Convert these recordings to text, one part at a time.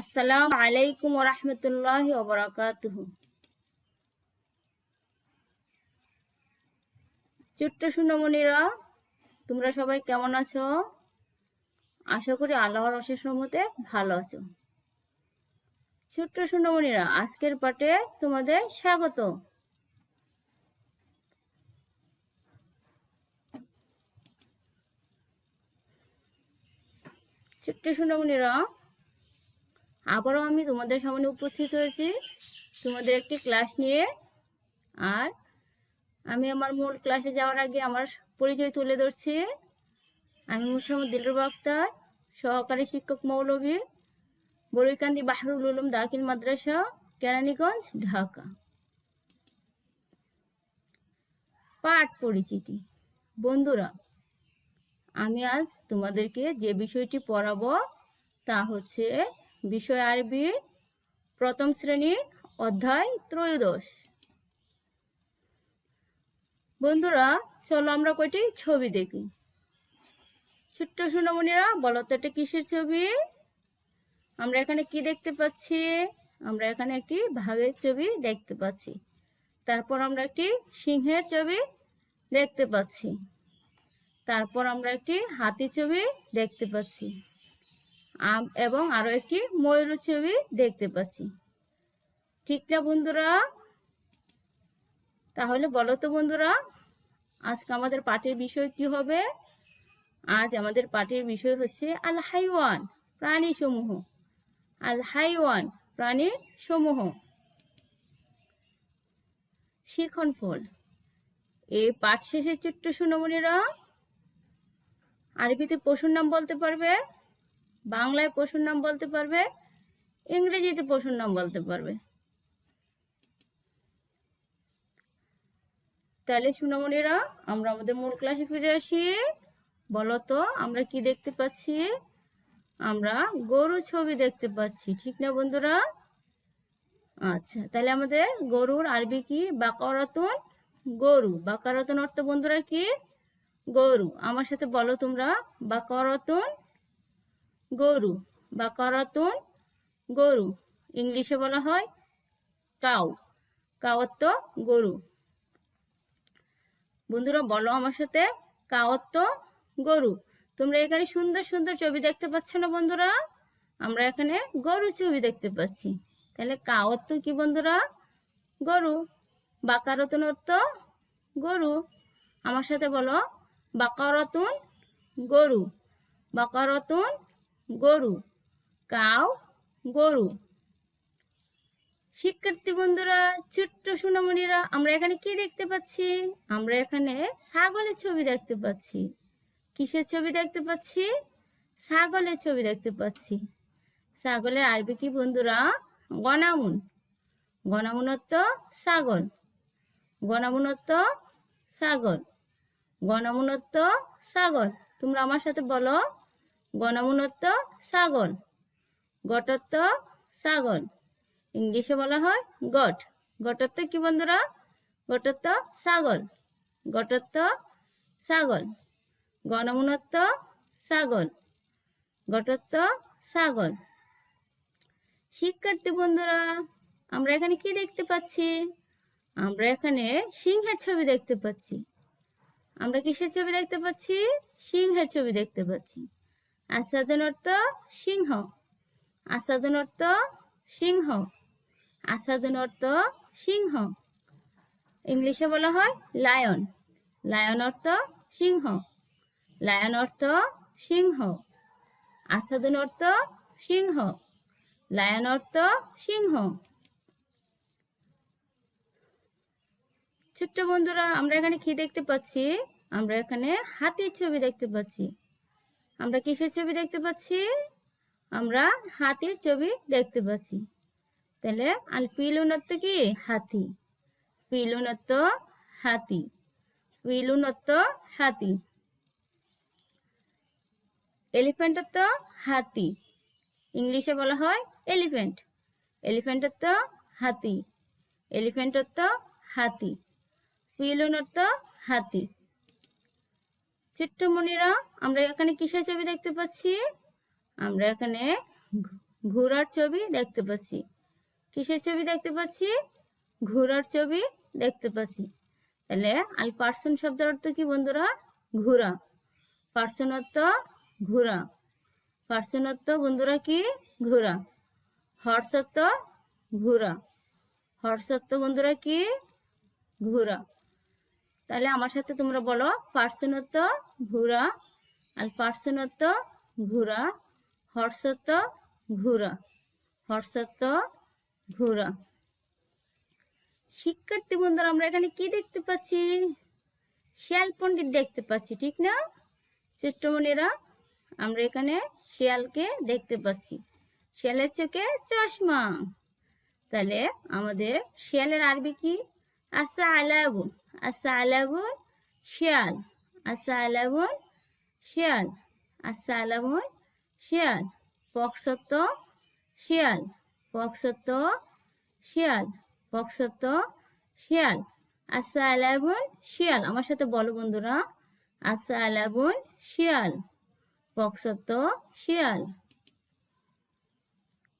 আসসালামু আলাইকুম ওরহমতুল্লাহ ওবরাকাতুহু ছোট্ট সুন্দরমণিরা তোমরা সবাই কেমন আছো? আশা করি আল্লাহর অশেষ রহমতে ভালো আছো। ছোট্ট সুন্দরমণিরা আজকের পাঠে তোমাদের স্বাগত। ছোট্ট সুন্দরমণিরা আবারও আমি তোমাদের সামনে উপস্থিত হয়েছি তোমাদের একটি ক্লাস নিয়ে। আর আমি আমার মূল ক্লাসে যাওয়ার আগে আমার পরিচয় তুলে ধরছি। আমি মুসাম্মদ দিলরুব আক্তার, সহকারী শিক্ষক মৌলভী বরৈকান্দি বাহরুল উলুম দাখিল মাদ্রাসা, কেরানীগঞ্জ, ঢাকা। পাঠ পরিচিতি। বন্ধুরা, আমি আজ তোমাদেরকে যে বিষয়টি পড়াবো তা হচ্ছে বিষয় আরবি, প্রথম শ্রেণি, অধ্যায় ত্রয়োদশ। বন্ধুরা, চলো আমরা কয়টি ছবি দেখি? ছোট্ট সোনামণিরা, বলো তো এটা কিসের ছবি? আমরা এখানে কি দেখতে পাচ্ছি? আমরা এখানে একটি ভাগের ছবি দেখতে পাচ্ছি। তারপর আমরা একটি সিংহের ছবি দেখতে পাচ্ছি। তারপর আমরা একটি হাতি ছবি দেখতে পাচ্ছি। এবং আরও একটি ময়ূর ছবি দেখতে পাচ্ছি। ঠিক না বন্ধুরা? তাহলে বলো তো বন্ধুরা, আজকে আমাদের পাঠের বিষয় কি হবে? আজ আমাদের পাঠের বিষয় হচ্ছে আল হাইওয়ান, প্রাণী সমূহ। আল হাইওয়ান, প্রাণী সমূহ। শিখন ফল। এই পাঠ শেষে ছোট্ট সুনমণিরা আরবিতে পশুর নাম বলতে পারবে? বাংলায় পশুর নাম বলতে পারবে, ইংরেজিতে পশুর নাম বলতে পারবে। তাহলে সুনামণিরা, আমরা আমাদের মূল ক্লাসে ফিরে আসি। বলতো আমরা কি দেখতে পাচ্ছি? আমরা গরু ছবি দেখতে পাচ্ছি, ঠিক না বন্ধুরা? আচ্ছা তাহলে আমাদের গরুর আরবি কি? বাকারাতুন গরু। বাকারাতুন অর্থ বন্ধুরা কি? গরু। আমার সাথে বলো তোমরা, বাকারাতুন গরু বা করতুন গরু। ইংলিশে বলা হয় কাউ। কাওত্ত গরু। বন্ধুরা, বলো আমার সাথে কাওত্ত গরু। তোমরা এখানে সুন্দর সুন্দর ছবি দেখতে পাচ্ছ না বন্ধুরা? আমরা এখানে গরু ছবি দেখতে পাচ্ছি। তাহলে কাওত্ত কি বন্ধুরা? গরু। বাকারতুন অর্থ গরু। আমার সাথে বলো বাকারতুন গরু। বাকারতুন গরু। কাউ গরু। শিক্ষার্থী বন্ধুরা, ছোট্ট সোনামণিরা, আমরা এখানে কি দেখতে পাচ্ছি? আমরা এখানে ছাগলের ছবি দেখতে পাচ্ছি। কিসের ছবি দেখতে পাচ্ছি? ছাগলের ছবি দেখতে পাচ্ছি। ছাগলের আরবি কি বন্ধুরা? গনামুন। গনামুনত্ব ছাগল। গনামুনত্ব ছাগল। গণামুনত্ব ছাগল। তোমরা আমার সাথে বলো গণমূনত্ব ছাগল গটত্ব ছাগল ইংলিশে বলা হয় গট। গটত্ব কি বন্ধুরা? গটত্ব ছাগল গটত্ব ছাগল গণমূনত্ব ছাগল গটত্ব ছাগল শিক্ষার্থী বন্ধুরা, আমরা এখানে কি দেখতে পাচ্ছি? আমরা এখানে সিংহের ছবি দেখতে পাচ্ছি। আমরা কিসের ছবি দেখতে পাচ্ছি? সিংহের ছবি দেখতে পাচ্ছি। আসাদন অর্থ সিংহ। আসাদন অর্থ সিংহ। আসাদন অর্থ সিংহ। ইংলিশে বলা হয় লায়ন। লায়ন অর্থ সিংহ। লায়ন অর্থ সিংহ। আসাদন অর্থ সিংহ। লায়ন অর্থ সিংহ। ছোট্ট বন্ধুরা, আমরা এখানে কি দেখতে পাচ্ছি? আমরা এখানে হাতির ছবি দেখতে পাচ্ছি। আমরা কিসের ছবি দেখতে পাচ্ছি? আমরা হাতির ছবি দেখতে পাচ্ছি। তাহলে আল ফিলুনত্ব কি? হাতি। ফিলুনত্ব হাতি। ফিলুনত্ব হাতি। এলিফ্যান্টত্ব হাতি। ইংলিশে বলা হয় এলিফ্যান্ট। এলিফ্যান্টত্ব হাতি। এলিফ্যান্টত্ব হাতি। ফিলুনত্ব হাতি। মনিরা আমরা এখানে কিসের ছবি দেখতে পাচ্ছি? আমরা এখানে ঘোড়ার ছবি দেখতে পাচ্ছি। কিসের ছবি দেখতে পাচ্ছি? ঘোড়ার ছবি দেখতে পাচ্ছি। তাহলে আল পার্সন শব্দের অর্থ কি বন্ধুরা? ঘোড়া। পার্সন অর্থ ঘোড়া। পার্সন অর্থ বন্ধুরা কি? ঘোড়া। অর্থ ঘোড়া। অর্থ বন্ধুরা কি? ঘোড়া। তাহলে আমার সাথে তোমরা বলো অর্থ ঘোড়া আর হর্স অর্থ ঘোড়া হর্স অর্থ ঘোড়া শিক্ষার্থী বন্ধুরা, আমরা এখানে কি দেখতে পাচ্ছি? শিয়াল পণ্ডিত দেখতে পাচ্ছি, ঠিক না? চিত্রমণিরা আমরা এখানে শিয়ালকে দেখতে পাচ্ছি। শিয়ালের চোখে চশমা। তাহলে আমাদের শিয়ালের আরবি কি? আসা আলাবুন আসা আলাবুন শিয়াল আসা আলাবুন শিয়াল আসা আলাবুন শিয়াল পক্সত্ব শিয়াল পক্সত্ব শিয়াল পক্সত্ব শিয়াল আসা আলাবুন শিয়াল আমার সাথে বলো বন্ধুরা। আসা আলাবুন শিয়াল পক্সত্ব শিয়াল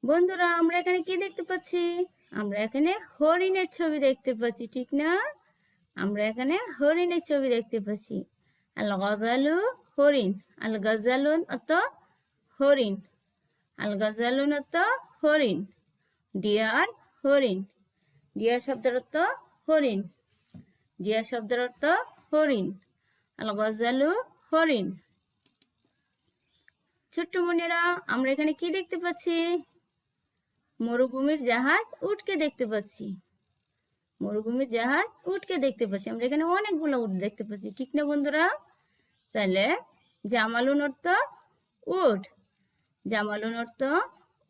বন্ধুরা, আমরা এখানে কি দেখতে পাচ্ছি? আমরা এখানে হরিণের ছবি দেখতে পাচ্ছি, ঠিক না? আমরা এখানে হরিণের ছবি দেখতে পাচ্ছি। আল গজালু হরিণ, আল গজালুন অত হরিণ, আল গজালুন অত হরিণ, ডিয়ার হরিণ, ডিয়ার শব্দের অর্থ হরিণ, ডিয়ার শব্দের অর্থ হরিণ, আল গজালু হরিণ। ছোট্ট বোনেরা, আমরা এখানে কি দেখতে পাচ্ছি? মরুভূমির জাহাজ উটকে দেখতে পাচ্ছি। মরুভূমির জাহাজ উটকে দেখতে পাচ্ছি। আমরা এখানে অনেকগুলো উট দেখতে পাচ্ছি। ঠিক না বন্ধুরা? তাহলে জামালুন অর্থ উট। জামালুন অর্থ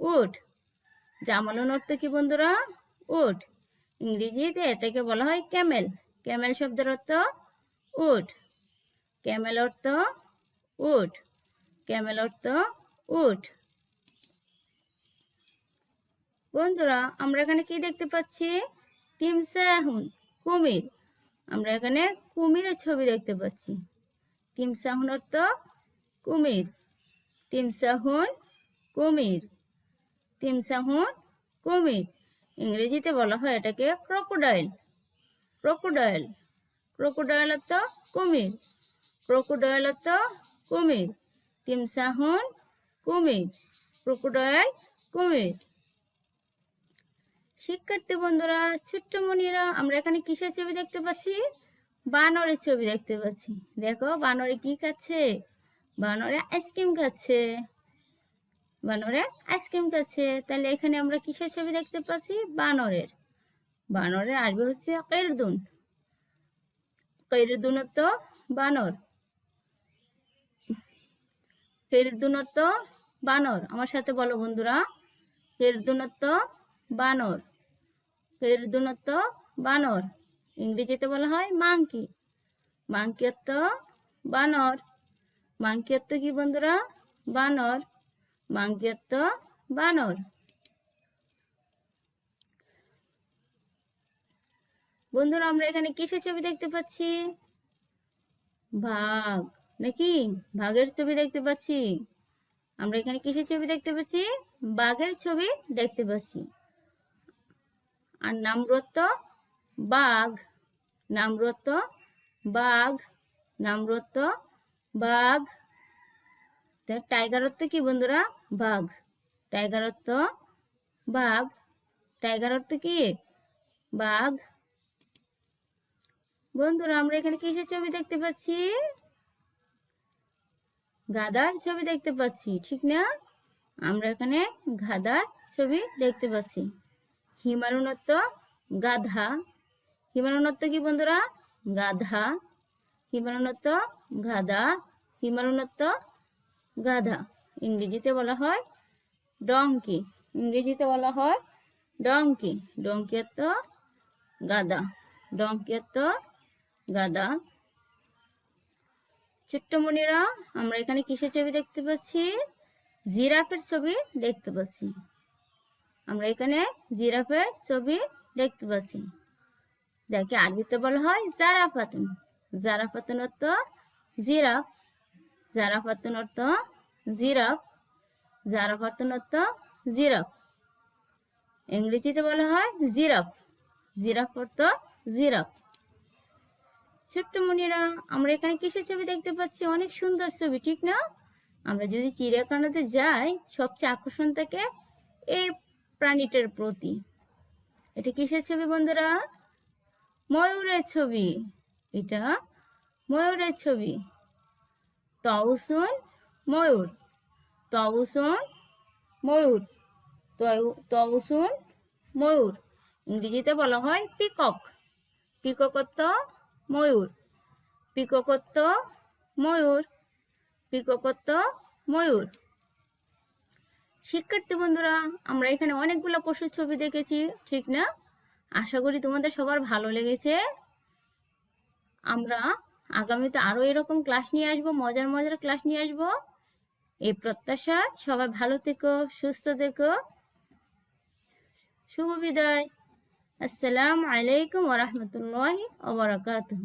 উট। জামালুন অর্থ কি বন্ধুরা? উট। ইংরেজিতে এটাকে বলা হয় ক্যামেল। ক্যামেল শব্দের অর্থ উট। ক্যামেল অর্থ উট। ক্যামেল অর্থ উট। বন্ধুরা, আমরা এখানে কি দেখতে পাচ্ছি? তিমসাহুন কুমির। আমরা এখানে কুমিরের ছবি দেখতে পাচ্ছি। তিমসাহুন অর্থ কুমির। তিমসাহুন কুমির। তিমসাহুন কুমির। ইংরেজিতে বলা হয় এটাকে ক্রোকোডাইল। ক্রোকোডাইল। ক্রোকোডাইল অর্থ কুমির। ক্রোকোডাইল অর্থ কুমির। তিমসাহুন কুমির। ক্রোকোডাইল কুমির। শিক্ষার্থী বন্ধুরা, ছোট্ট মনিরা, আমরা এখানে কিসের ছবি দেখতে পাচ্ছি? বানরের ছবি দেখতে পাচ্ছি। দেখো, বানরে কি খাচ্ছে? বানরে আইসক্রিম খাচ্ছে। বানরে আইসক্রিম খাচ্ছে। তাহলে এখানে আমরা কিসের ছবি দেখতে পাচ্ছি? বানরের। বানরের আরবি হচ্ছে কৈরদুন। কৈরদুন তো বানর। ফেরদুনত্ব বানর। আমার সাথে বলো বন্ধুরা। ফেরদুনত্ব বানর। ফেরদুনত্ব বানর। ইংরেজিতে বলা হয় মাংকি। মাংকিয়ত্ব বানর। মাংকিয়ত্ব কি বন্ধুরা? বানর। মাংকিয়ত্ব বানর। বন্ধুরা, আমরা এখানে কিসের ছবি দেখতে পাচ্ছি? বাঘ। নাকি? বাঘের ছবি দেখতে পাচ্ছি। আমরা এখানে কিসের ছবি দেখতে পাচ্ছি? বাঘের ছবি দেখতে পাচ্ছি। আর নামরত্ব বাঘ নামরত্ব বাঘ নামরত্ব বাঘ। টাইগারত্ব কি বন্ধুরা? বাঘ। টাইগারত্ব বাঘ। টাইগারত্ব কি? বাঘ। বন্ধুরা, আমরা এখানে কিসের ছবি দেখতে পাচ্ছি? গাদার ছবি দেখতে পাচ্ছি, ঠিক না? আমরা এখানে গাদার ছবি দেখতে পাচ্ছি। হিমালুনত্ব গাধা। হিমালুনত্ব কি বন্ধুরা? গাধা। হিমালুনত্ব গাধা। হিমালুনত্ব গাধা। ইংরেজিতে বলা হয় ডঙ্কি ইংরেজিতে বলা হয় ডঙ্কি ডঙ্কিয়ত্ব গাদা ডঙ্কিয়ত্ব গাদা ছোট্টমণিরা, আমরা এখানে কিসের ছবি দেখতে পাচ্ছি? জিরাফের ছবি দেখতে পাচ্ছি। আমরা এখানে জিরাফের ছবি দেখতে পাচ্ছি। যাকে আরবিতে বলা হয় জারাফাতুন। জারাফাতুন অর্থ জিরাফ। জারাফাতুন অর্থ জিরাফ। জারাফাতুন অর্থ জিরাফ। ইংরেজিতে বলা হয় জিরাফ। জিরাফ অর্থ জিরাফ। ছোট্ট মনিরা, আমরা এখানে কিসের ছবি দেখতে পাচ্ছি? অনেক সুন্দর ছবি, ঠিক না? আমরা যদি চিড়িয়াখানাতে যাই, সবচেয়ে আকর্ষণ থাকে এই প্রাণীটার প্রতি। এটা কিসের ছবি বন্ধুরা? ময়ূরের ছবি। এটা ময়ূরের ছবি। তউসুন ময়ূর। তউসুন ময়ূর। তউসুন ময়ূর। ইংরেজিতে বলা হয় পিকক। পিককত্ব ময়ূর। পিককত্ব ময়ূর। পিককত্ব ময়ূর। শিক্ষার্থী বন্ধুরা, আমরা এখানে অনেকগুলো পশুর ছবি দেখেছি, ঠিক না? আশা করি তোমাদের সবার ভালো লেগেছে। আমরা আগামীতে আরও এরকম ক্লাস নিয়ে আসব, মজার মজার ক্লাস নিয়ে আসব। এই প্রত্যাশা, সবাই ভালো থেকো, সুস্থ থেকো। শুভ বিদায়। আসসালামু আলাইকুম ওরহমতুল্লাহি ওবরাকাতুহ